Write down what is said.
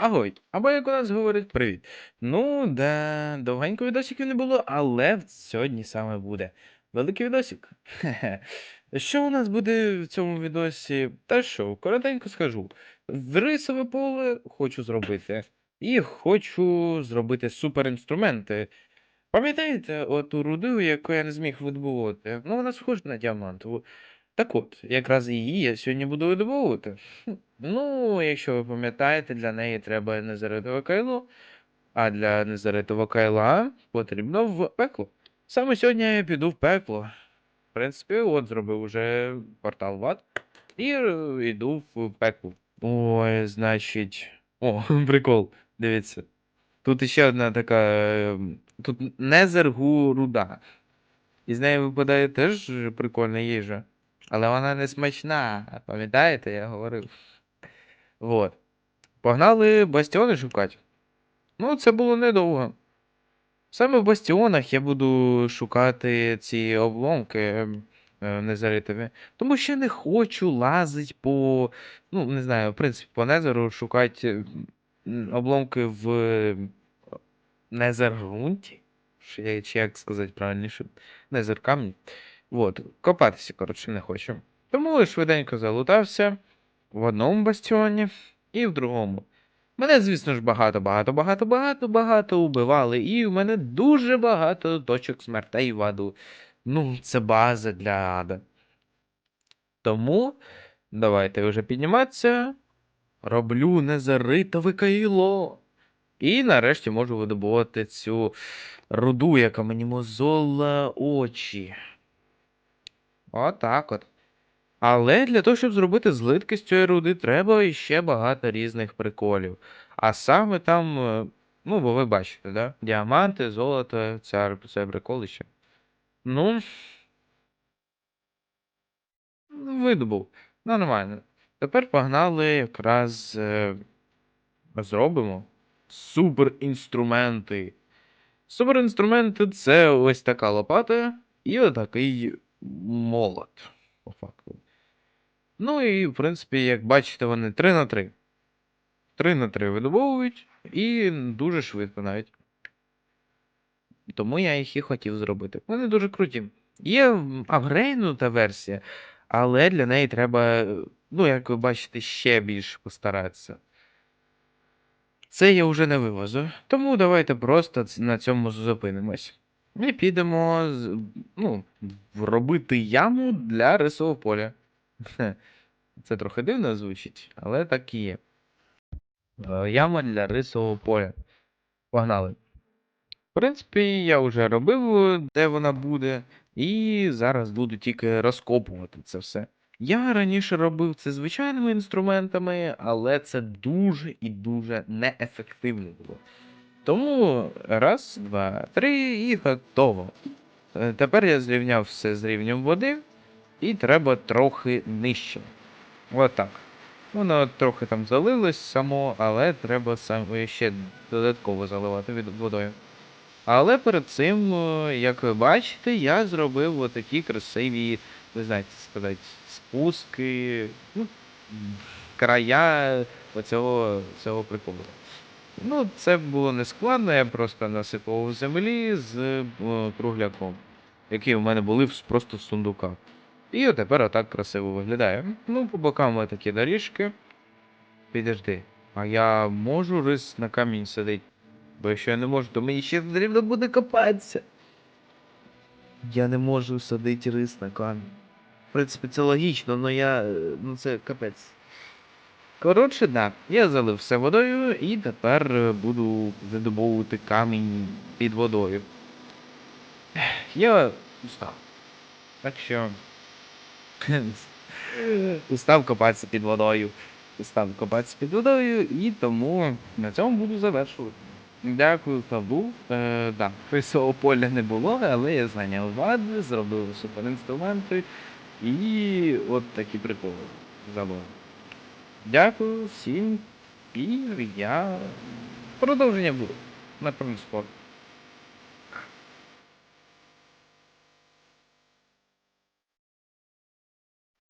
Агой, або як у нас говорять, привіт. Ну, да, довгенько відосиків не було, але сьогодні саме буде. Великий відосик. Що у нас буде в цьому відосі? Та що, коротенько скажу. Рисове поле хочу зробити. І хочу зробити суперінструменти. Пам'ятаєте оту руду, яку я не зміг видобувати? Ну, вона схожа на діамантову. Так от, якраз її я сьогодні буду видобувати. Ну, якщо ви пам'ятаєте, для неї треба незаритове кайло, а для незаритого кайла потрібно в пекло. Саме сьогодні я піду в пекло. В принципі, от зробив уже портал в ад і е, йду в пекло. Ой, значить. О, прикол, дивіться. Тут іще одна така. ем, Тут незергу руда. І з неї випадає теж прикольна їжа. Але вона не смачна. Пам'ятаєте, я говорив. Вот. Погнали бастіони шукати. Ну, це було недовго. Саме в бастіонах я буду шукати ці обломки ем, е, незаритові. Тому що не хочу лазити по. Ну, не знаю, в принципі, по незеру шукати обломки в е, незергрунті. Чи як сказати правильніше? Незер камні. Вот. Копатися, коротше, не хочу. Тому швиденько залутався в одному бастіоні і в другому. Мене, звісно ж, багато, багато, багато, багато, багато убивали, і в мене дуже багато точок смертей в аду. Ну, це база для ада. Тому давайте вже підніматися. Роблю незаритове кайло. І нарешті можу видобувати цю руду, яка мені мозола очі. Отак от. Але для того, щоб зробити злитки з цієї руди, треба іще багато різних приколів. А саме там, е, ну, бо ви бачите, да? Діаманти, золото, ця, це приколище. Ну. Видобув. Нормально. Тепер погнали якраз е, зробимо суперінструменти. Суперінструменти це ось така лопата і отакий молот. По факту. Ну і, в принципі, як бачите, вони 3 на 3. 3 на 3 видобовують і дуже швидко навіть. Тому я їх і хотів зробити. Вони дуже круті. Є апгрейднута версія, але для неї треба, ну, як ви бачите, ще більше постаратися. Це я вже не вивозу. Тому давайте просто на цьому зупинимось. І підемо ну, робити яму для рисового поля. Це трохи дивно звучить, але так і є. Е, Яма для рисового поля. Погнали. В принципі, я вже робив, де вона буде, і зараз буду тільки розкопувати це все. Я раніше робив це звичайними інструментами, але це дуже і дуже неефективно було. Тому раз, два, три і готово. Е, Тепер я зрівняв все з рівнем води, і треба трохи нижче. Отак. Воно трохи там залилось само, але треба сам ще додатково заливати від водою. Але перед цим, е, як ви бачите, я зробив отакі красиві, ви знаєте сказати, спуски, ну, края оцього, цього приколу. Ну, це було не складно, я просто насипав землі з е, кругляком, які в мене були просто в сундуках. І тепер отак красиво виглядає. Ну, по бокам такі доріжки. Підожди. А я можу рис на камінь садити? Бо якщо я не можу, то мені ще потрібно буде копатися. Я не можу садити рис на камінь. В принципі, це логічно, але я. Ну це капець. Коротше, да, я залив все водою і тепер е, буду видобовувати камінь під водою. Я устав. Так що. Устав копатися під водою. Устав копатися під водою і тому на цьому буду завершувати. Дякую, був. Е, да, писового поля не було, але я зайняв вади, зробив суперінструменти і от такі приколи забув. Дякую всім. І я продовження буде. На спорт.